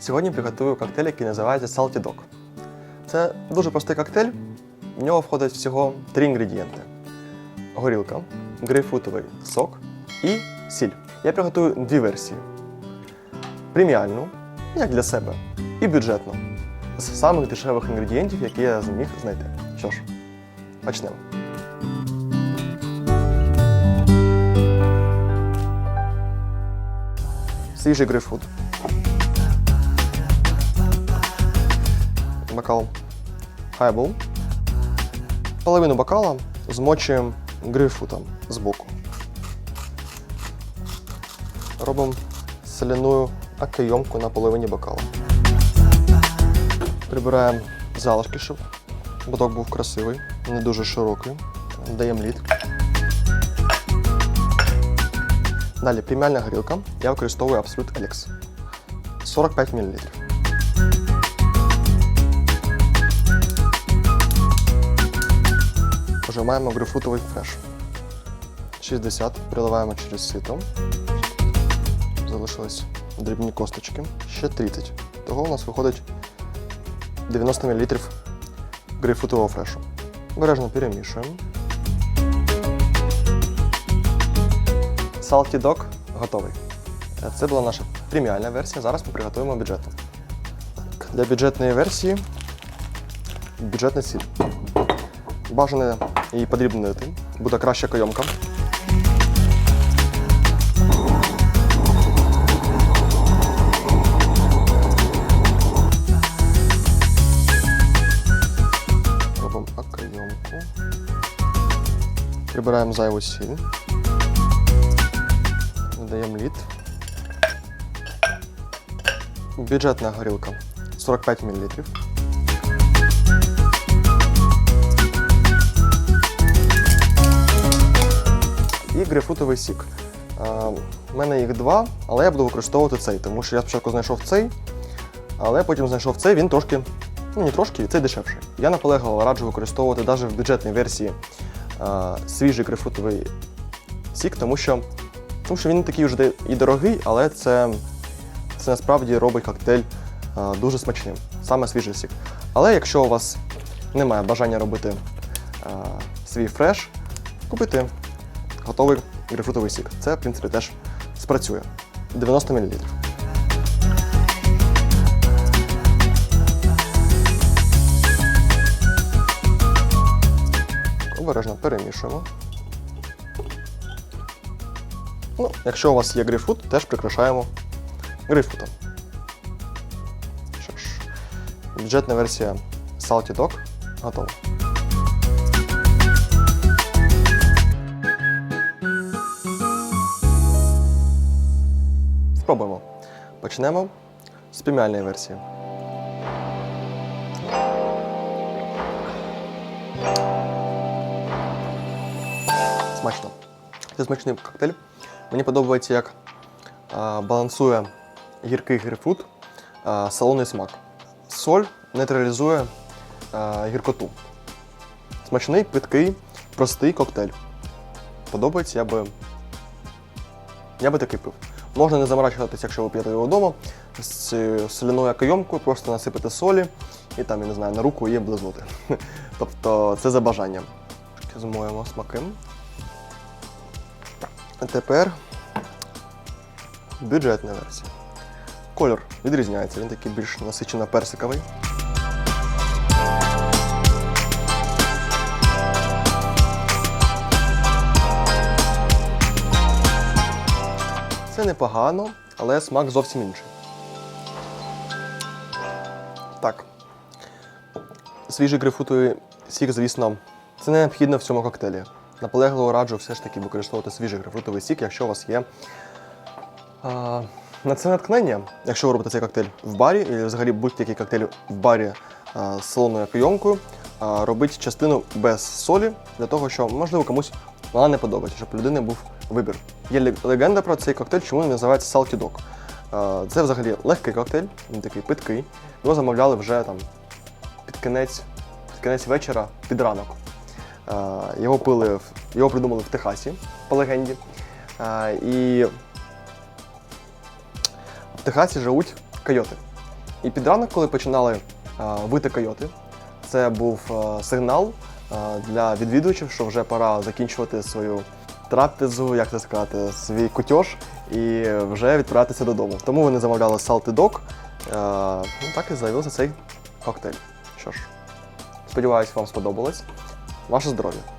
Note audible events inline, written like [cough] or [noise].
Сьогодні приготую коктейль, який називається Salty Dog. Це дуже простий коктейль. В нього входить всього три інгредієнти: горілка, грейпфрутовий сок і сіль. Я приготую дві версії: преміальну, як для себе, і бюджетну. З самих дешевих інгредієнтів, які я зміг знайти. Що ж, почнемо. Свіжий грейпфрут. Бокал хайбол. Половину бокала змочуємо грейпфрутом збоку. Робимо соляну окайомку на половині бокала. Прибираємо залишки, щоб бодок був красивий, не дуже широкий. Даємо лід. Далі преміальна горілка. Я використовую Absolute Alex. 45 мл. Вжимаємо грейпфрутовий фреш. 60 приливаємо через сито. Залишились дрібні косточки. Ще 30. Того у нас виходить 90 мл грейпфрутового фрешу. Обережно перемішуємо. Salty Dog готовий. Це була наша преміальна версія. Зараз ми приготуємо бюджетну. Для бюджетної версії бюджетний сіль. Бажане її подрібнити. Буде краща кайомка. Робимо окайомку. Прибираємо зайву сіль. Додаємо лід. Бюджетна горілка 45 мл. І грейпфрутовий сік. У мене їх два, але я буду використовувати цей, тому що я спочатку знайшов цей, але потім знайшов цей, він трошки, ну не трошки, цей дешевший. Я наполегливо раджу використовувати навіть в бюджетній версії свіжий грейпфрутовий сік, тому що тому що він такий вже і дорогий, але це, це насправді робить коктейль дуже смачним, саме свіжий сік. Але якщо у вас немає бажання робити свій фреш, купити готовий грейпфрутовий сік. Це, в принципі, теж спрацює. 90 мл. Обережно перемішуємо. Ну, якщо у вас є грейпфрут, теж прикрашаємо грейпфрутом. Що ж, бюджетна версія Salty Dog готова. Спробуємо. Почнемо з преміальної версії. Смачно. Це смачний коктейль. Мені подобається, як балансує гіркий грейпфрут, а, смак. Соль нейтралізує гіркоту. Смачний, питкий, простий коктейль. Подобається, я би. Я би такий пив. Можна не заморачуватися, якщо ви п'єте його вдома, з соляною кайомкою, просто насипати солі і там, я не знаю, на руку її близнути. [laughs] тобто це за бажанням. Змоємо смаки. А тепер бюджетна версія. Кольор відрізняється, він такий більш насичено персиковий. Це непогано, але смак зовсім інший. Так. Свіжий грейпфрутовий сік, звісно, це необхідно в цьому коктейлі. Наполегливо раджу все ж таки використовувати свіжий грейпфрутовий сік, якщо у вас є а, на це натхнення, якщо ви робите цей коктейль в барі, і взагалі будь-який коктейль в барі а, з солоною кайомкою, а, робіть частину без солі, для того, що, можливо, комусь вона не подобається, щоб у людини був вибір. Є легенда про цей коктейль, чому він називається Salty Dog. Це взагалі легкий коктейль, він такий питкий. Його замовляли вже там під кінець, під кінець вечора, під ранок. Е, Його пили, його придумали в Техасі, по легенді. Е, І в Техасі живуть койоти. І під ранок, коли починали е, вити койоти, це був е, сигнал е, для відвідувачів, що вже пора закінчувати свою трапезу, як це сказати, свій кутьож і вже відправитися додому. Тому вони замовляли Salty Dog. Е, ну, так і з'явився цей коктейль. Що ж, сподіваюсь, вам сподобалось. Ваше здоров'я!